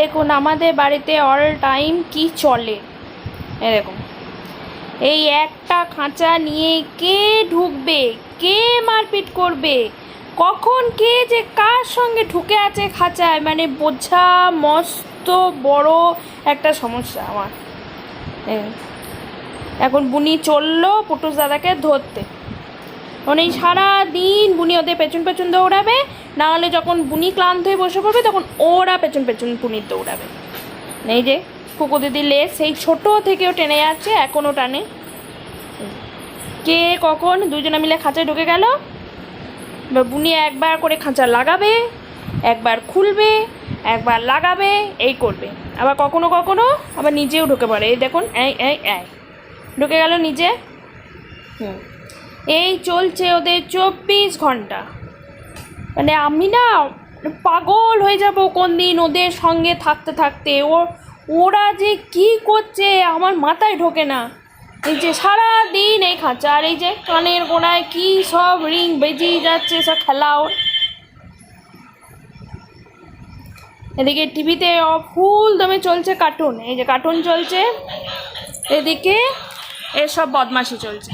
দেখুন, আমাদের বাড়িতে অল টাইম কি চলে? এরকম এই একটা খাঁচা নিয়ে কে ঢুকবে? কে মারপিট করবে? কখন কে যে কার সঙ্গে ঢুকে আছে খাঁচায়? মানে বোঝা মস্ত বড় একটা সমস্যা আমার। এখন বুনি চলল পুটুস দাদাকে ধরতে। এই সারা দিন বুনি ওদের পেছন পেছন দৌড়াবে না হলে যখন বুনি ক্লান্ত হয়ে বসে পড়বে, তখন ওরা পেছন পেছন বুনির দৌড়াবে। এই যে কুকু দিদির লেস সেই ছোট থেকেও টেনে যাচ্ছে এখনও টানে। কে কখন দুজনে মিলে খাঁচায় ঢুকে গেল? এবার বুনি একবার করে খাঁচা লাগাবে, একবার খুলবে, একবার লাগাবে, এই করবে। আবার কখনো কখনো আবার নিজেও ঢুকে পড়ে। এই দেখুন, এই এই এই। ঢুকে গেল নিজে। হুম। এই চলছে ওদের চব্বিশ ঘণ্টা। মানে আমি না পাগল হয়ে যাব কোন দিন ওদের সঙ্গে থাকতে থাকতে। ও, ওরা যে কি করছে আমার মাথায় ঢোকে না। এই যে সারা দিন এই খাঁচা আর এই যে কানের গোড়ায় কি সব রিং বেজেই যাচ্ছে সব খেলা ওর। এদিকে টিভিতে ফুল দমে চলছে কার্টুন। এই যে কার্টুন চলছে। এদিকে এসব বদমাশি চলছে।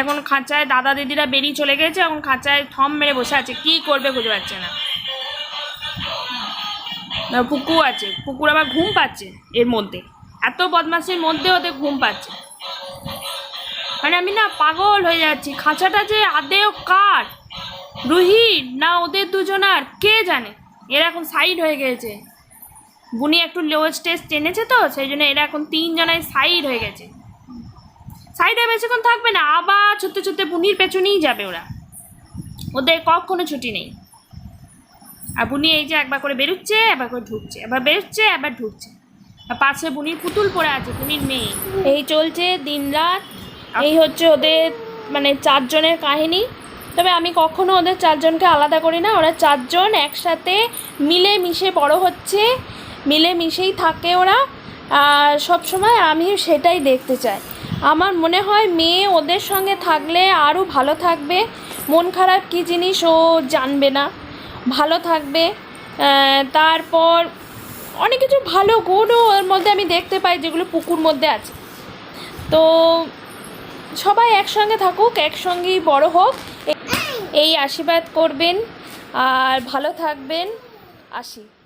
এখন খাঁচায় দাদা দিদিরা বেরিয়ে চলে গেছে, এখন খাঁচায় থম মেরে বসে আছে, কি করবে খুঁজে পাচ্ছে না। পুকু আছে, পুকুর আবার ঘুম পাচ্ছে এর মধ্যে। এত বদমাসির মধ্যে ওদের ঘুম পাচ্ছে। মানে আমি না পাগল হয়ে যাচ্ছি, খাঁচাটা যে আদেও কার? রুহি না ওদের দুজনার কে জানে? এরা এখন সাইড হয়ে গেছে। বুনি একটু লো স্টেজ টেনেছে তো, সেই জন্য এরা এখন তিনজনায় সাইড হয়ে গেছে। সাইডে বেশিক্ষণ থাকবে না আবার ছুটতে ছুটতে বুনির পেছনেই যাবে ওরা। ওদের কখনো ছুটি নেই। আর বুনি এই যে একবার করে বেরোচ্ছে একবার করে ঢুকছে এবার বেরোচ্ছে একবার ঢুকছে। আর পাশে বুনির পুতুল পড়ে আছে বুনির মেয়ে। এই চলছে দিনরাত এই হচ্ছে ওদের মানে চারজনের কাহিনী। তবে আমি কখনো ওদের চারজনকে আলাদা করি না ওরা চারজন একসাথে মিলে মিশে বড় হচ্ছে মিলে মিশেই থাকে ওরা। আর সবসময় আমি সেটাই দেখতে চাই। আমার মনে হয় মেয়ে ওদের সঙ্গে থাকলে আরও ভালো থাকবে। মন খারাপ কী জিনিস ও জানবে না। ভালো থাকবে। তারপর অনেক কিছু ভালো গুণও ওর মধ্যে আমি দেখতে পাই যেগুলো পুকুর মধ্যে আছে। তো সবাই একসঙ্গে থাকুক, একসঙ্গেই বড় হোক। এই আশীর্বাদ করবেন আর ভালো থাকবেন। আসি।